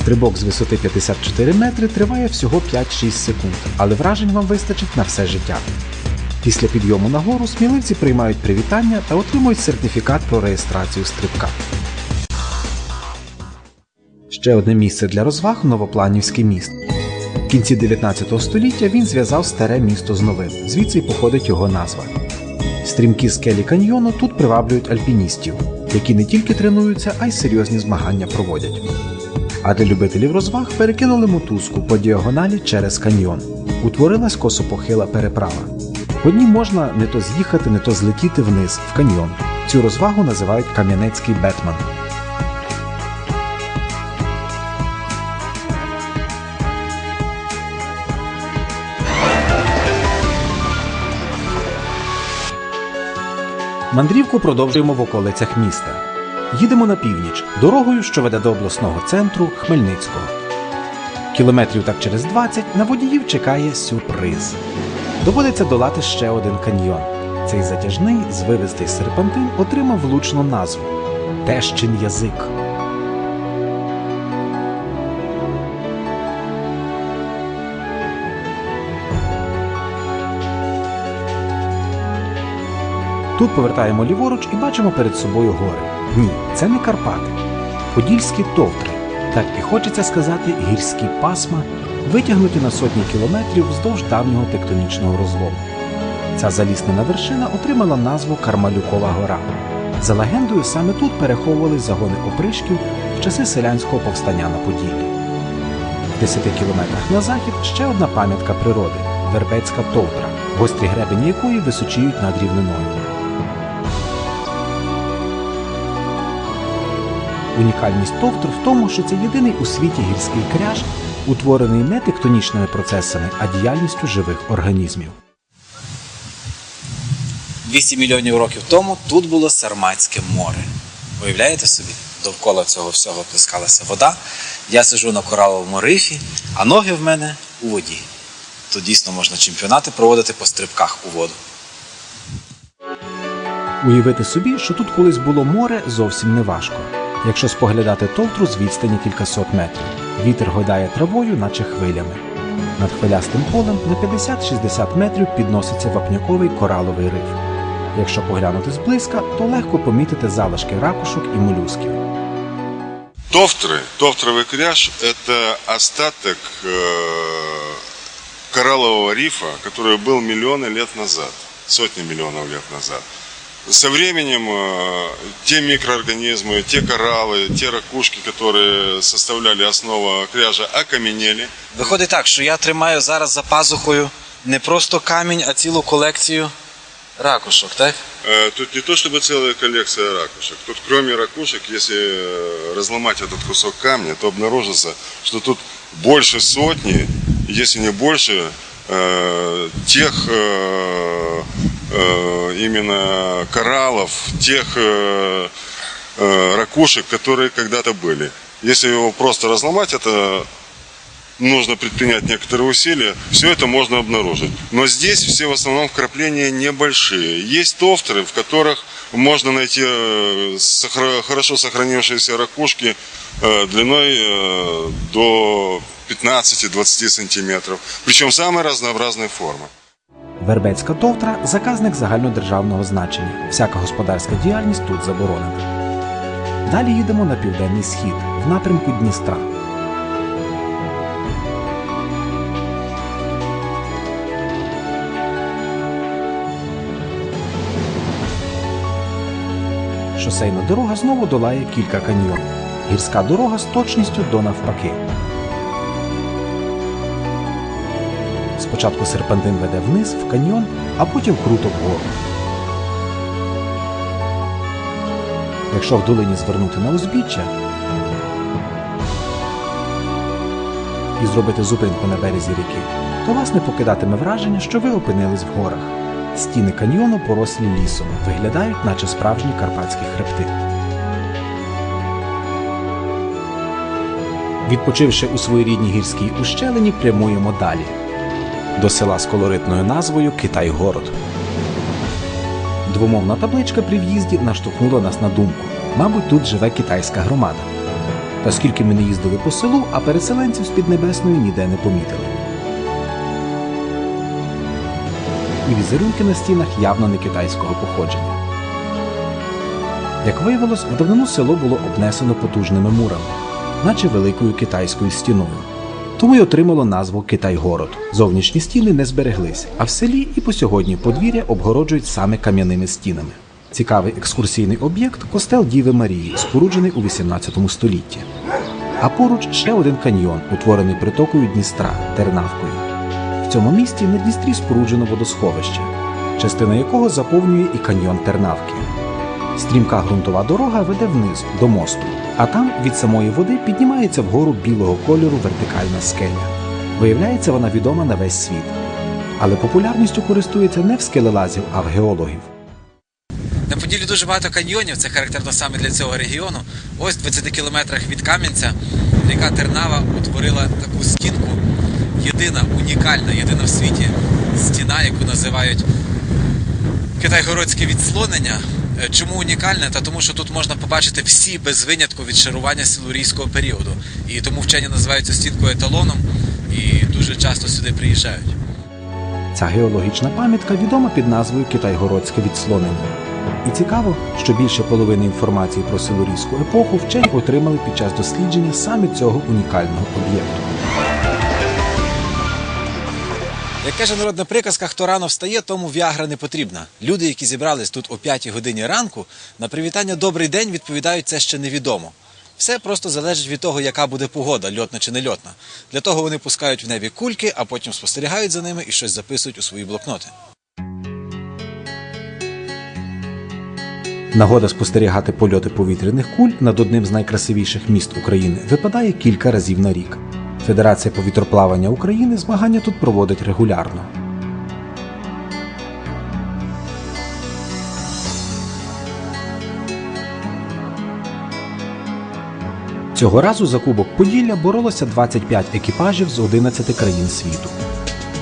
Стрибок з висоти 54 метри триває всього 5-6 секунд, але вражень вам вистачить на все життя. Після підйому на гору сміливці приймають привітання та отримують сертифікат про реєстрацію стрибка. Ще одне місце для розваг Новопланівський міст. В кінці 19 століття він зв'язав старе місто з новим, звідси й походить його назва. Стрімкі скелі каньйону тут приваблюють альпіністів, які не тільки тренуються, а й серйозні змагання проводять. А для любителів розваг перекинули мотузку по діагоналі через каньйон. Утворилась косопохила переправа. По ній можна не то з'їхати, не то злетіти вниз в каньйон. Цю розвагу називають Кам'янецький Бетман. Мандрівку продовжуємо в околицях міста. Їдемо на північ, дорогою, що веде до обласного центру Хмельницького. Кілометрів так через 20 на водіїв чекає сюрприз. Доводиться долати ще один каньйон. Цей затяжний, звивистий серпантин отримав влучну назву Тещин язик. Тут повертаємо ліворуч і бачимо перед собою гори. Ні, це не Карпати. Подільські товтри. Так і хочеться сказати гірські пасма, витягнуті на сотні кілометрів вздовж давнього тектонічного розлому. Ця заліснена вершина отримала назву Кармалюкова гора. За легендою, саме тут переховувались загони опришків в часи селянського повстання на Поділлі. В 10 кілометрах на захід ще одна пам'ятка природи Вербецька товтра, гострі гребені якої височіють над рівниною. Унікальність товтр в тому, що це єдиний у світі гірський кряж, утворений не тектонічними процесами, а діяльністю живих організмів. 200 мільйонів років тому тут було Сарматське море. Уявляєте собі? Довкола цього всього плескалася вода. Я сижу на кораловому рифі, а ноги в мене у воді. Тут дійсно можна чемпіонати проводити по стрибках у воду. Уявити собі, що тут колись було море, зовсім не важко Якщо споглядати товтру з відстані кількасот метрів, вітер гойдає травою, наче хвилями. Над хвилястим полем на 50-60 метрів підноситься вапняковий кораловий риф. Якщо поглянути зблизька, то легко помітити залишки ракушок і молюсків. Товтры, товтровый кряж – это остаток э, кораллового рифа, который был миллионы лет назад, сотни миллионов лет назад. Со временем э, те микроорганизмы, те кораллы, те ракушки, которые составляли основу кряжа, окаменели. Виходить так, що я тримаю зараз за пазухою не просто камінь, а цілу колекцію ракушок, так? Э, Тут не то чтобы целая коллекция ракушек. Тут кроме ракушек, если э, разломать этот кусок камня, то обнаружится, что тут больше сотни, если не больше, э, тех э, э, именно кораллов, тех э, э, ракушек, которые когда-то были. Если его просто разломать, это нужно предпринять некоторые усилия, все это можно обнаружить. Но здесь все в основном вкрапления небольшие. Есть товтры, в которых можно найти э, хорошо сохранившиеся ракушки длиной до 15-20 сантиметров. Причем самой разнообразной формы. Вербецька товтра заказник загальнодержавного значення. Всяка господарська діяльність тут заборонена. Далі їдемо на південний схід, в напрямку Дністра. Шосейна дорога знову долає кілька каньйонів. Гірська дорога з точністю до навпаки. Спочатку серпантин веде вниз в каньйон, а потім круто вгору. Якщо в долині звернути на узбіччя і зробити зупинку на березі ріки, то вас не покидатиме враження, що ви опинились в горах. Стіни каньйону порослі лісом, виглядають, наче справжні карпатські хребти. Відпочивши у своїй рідній гірській ущелині, прямуємо далі до села з колоритною назвою Китай-Город. Двомовна табличка при в'їзді наштовхнула нас на думку. Мабуть, тут живе китайська громада. Та скільки ми не їздили по селу, а переселенців з Піднебесної ніде не помітили. І візерунки на стінах явно не китайського походження. Як виявилось, в давнину село було обнесено потужними мурами, наче великою китайською стіною. Тому й отримало назву Китай-город. Зовнішні стіни не збереглись, а в селі і по сьогодні подвір'я обгороджують саме кам'яними стінами. Цікавий екскурсійний об'єкт костел Діви Марії, споруджений у 18 столітті. А поруч ще один каньйон, утворений притокою Дністра Тернавкою. В цьому місті на Дністрі споруджено водосховище, частина якого заповнює і каньйон Тернавки. Стрімка ґрунтова дорога веде вниз до мосту, а там від самої води піднімається вгору білого кольору вертикальна скеля. Виявляється, вона відома на весь світ. Але популярністю користується не в скелелазів, а в геологів. На Поділлі дуже багато каньйонів, це характерно саме для цього регіону. Ось в 20 кілометрах від Кам'янця ріка Тернава утворила таку стінку. Єдина, унікальна, єдина в світі стіна, яку називають Китайгородське відслонення. Е, Чому унікальне? Та тому, що тут можна побачити всі без винятку відшарування силурійського періоду. І тому вчені називають цю стінку еталоном і дуже часто сюди приїжджають. Ця геологічна пам'ятка відома під назвою Китайгородське відслонення. І цікаво, що більше половини інформації про силурійську епоху вчені отримали під час дослідження саме цього унікального об'єкту. Як каже народна приказка, хто рано встає, тому в'ягра не потрібна. Люди, які зібрались тут о 5 годині ранку, на привітання добрий день відповідають це ще невідомо. Все просто залежить від того, яка буде погода, льотна чи не льотна. Для того вони пускають в небі кульки, а потім спостерігають за ними і щось записують у свої блокноти. Нагода спостерігати польоти повітряних куль над одним з найкрасивіших міст України випадає кілька разів на рік. Федерація повітроплавання України змагання тут проводить регулярно. Цього разу за Кубок Поділля боролося 25 екіпажів з 11 країн світу.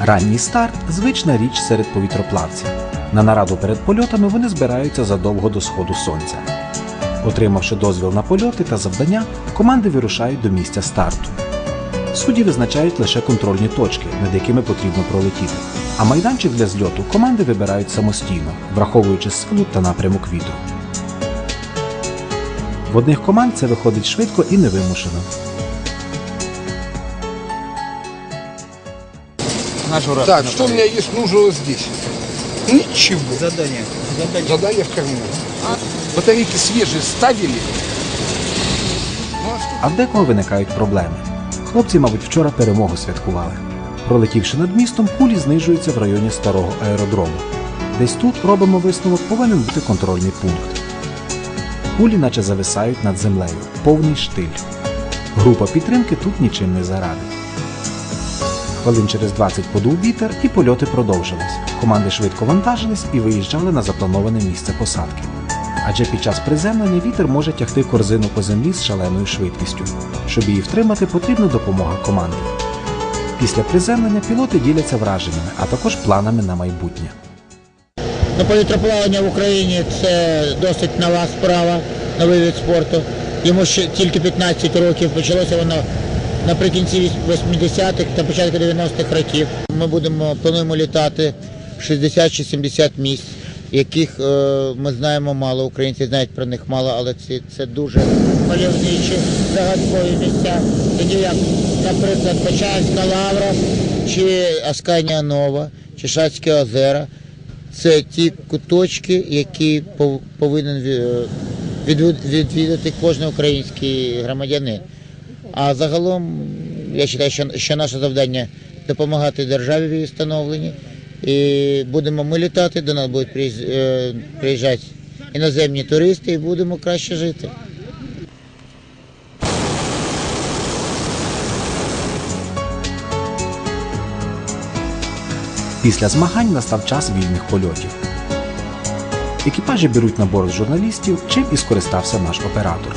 Ранній старт звична річ серед повітроплавців. На нараду перед польотами вони збираються задовго до сходу сонця. Отримавши дозвіл на польоти та завдання, команди вирушають до місця старту. Судді визначають лише контрольні точки, над якими потрібно пролетіти. А майданчик для зльоту команди вибирають самостійно, враховуючи силу та напрямок вітру. В одних команд це виходить швидко і невимушено. Так, что у меня есть нужного здесь? Ничего. Задание. Задание. в кармане. Батарейки свежие ставили. Ну, а что? А в декого виникають проблеми. Хлопці, мабуть, вчора перемогу святкували. Пролетівши над містом, кулі знижуються в районі старого аеродрому. Десь тут робимо висновок, повинен бути контрольний пункт. Кулі наче зависають над землею, повний штиль. Група підтримки тут нічим не зарадить. Хвилин через 20 подув вітер і польоти продовжились. Команди швидко вантажились і виїжджали на заплановане місце посадки. Адже під час приземлення вітер може тягти корзину по землі з шаленою швидкістю. Щоб її втримати, потрібна допомога команди. Після приземлення пілоти діляться враженнями, а також планами на майбутнє. Ну, повітроплавання в Україні це досить нова справа, новий вид спорту. Йому ще тільки 15 років. Почалося воно наприкінці 80-х та початку 90-х років. Ми будемо плануємо літати 60 чи 70 місць, яких е, ми знаємо мало. Українці знають про них мало, але це, це дуже мальовничі, загадкові місця. Такі як, наприклад, Почаївська лавра, чи Асканія Нова, чи Шацькі озера. Це ті куточки, які пов- повинен відвідати кожен український громадянин. А загалом я вважаю, що, що наше завдання допомагати державі в її становленні. І будемо ми літати, до нас будуть е, приїжджати іноземні туристи і будемо краще жити. Після змагань настав час вільних польотів. Екіпажі беруть на борт журналістів, чим і скористався наш оператор.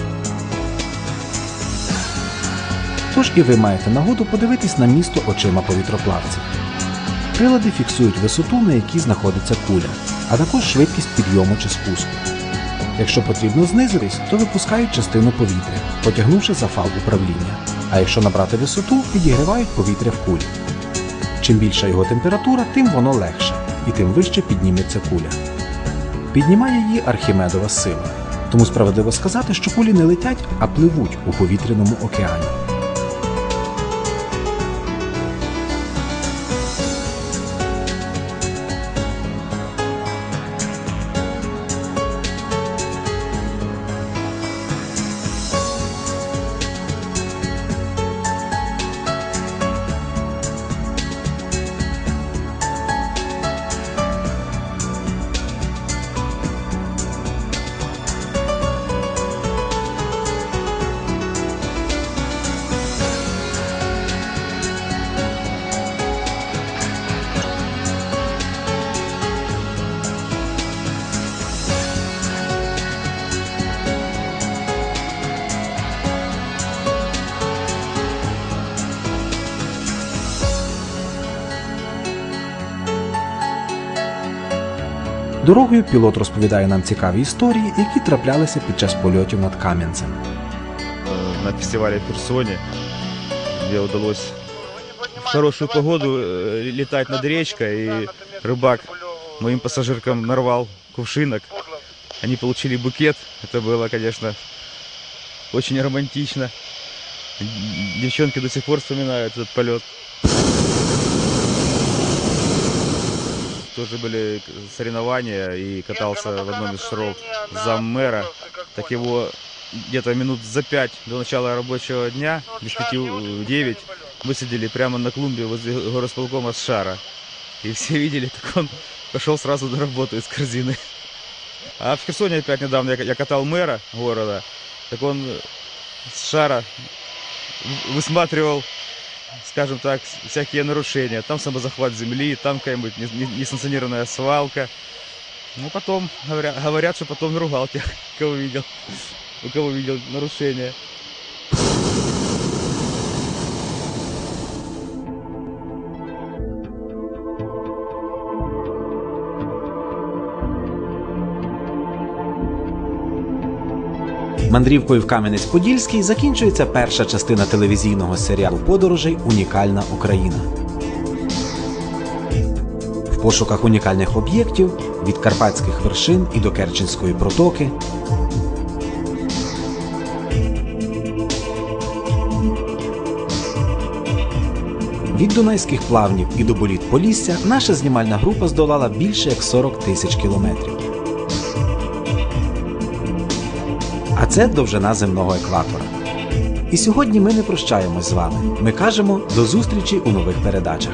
Тож і ви маєте нагоду подивитись на місто очима повітроплавців. Прилади фіксують висоту, на якій знаходиться куля, а також швидкість підйому чи спуску. Якщо потрібно знизитись, то випускають частину повітря, потягнувши за фал управління. А якщо набрати висоту, підігрівають повітря в кулі. Чим більша його температура, тим воно легше, і тим вище підніметься куля. Піднімає її Архімедова сила. Тому справедливо сказати, що кулі не летять, а пливуть у повітряному океані. Дорогою пілот розповідає нам цікаві історії, які траплялися під час польотів над Кам'янцем. э, на фестивале в Херсоне, где удалось в хорошую погоду э, летать над речкой, и рыбак моим пассажиркам нарвал кувшинок. Они получили букет. Это было, конечно, очень романтично. Девчонки до сих пор вспоминают этот полет. Тоже были соревнования и катался в одном из шаров зам мэра. Так его где-то минут за пять до начала рабочего дня, без пяти девять, высадили прямо на клумбе возле горосполкома с шара. И все видели, так он пошел сразу на работу из корзины. А в Херсоне опять недавно я, катал мэра города, так он с шара высматривал, скажем так, всякие нарушения. Там самозахват земли, там какая-нибудь не- не- несанкционированная свалка. Ну, потом, говорят, говорят, что потом ругал тех, кого видел, у кого видел нарушения. Мандрівкою в Кам'янець-Подільський закінчується перша частина телевізійного серіалу подорожей Унікальна Україна. В пошуках унікальних об'єктів від карпатських вершин і до Керченської протоки. Від Дунайських плавнів і до боліт Полісся наша знімальна група здолала більше як 40 тисяч кілометрів. А це довжина земного екватора. І сьогодні ми не прощаємось з вами. Ми кажемо до зустрічі у нових передачах.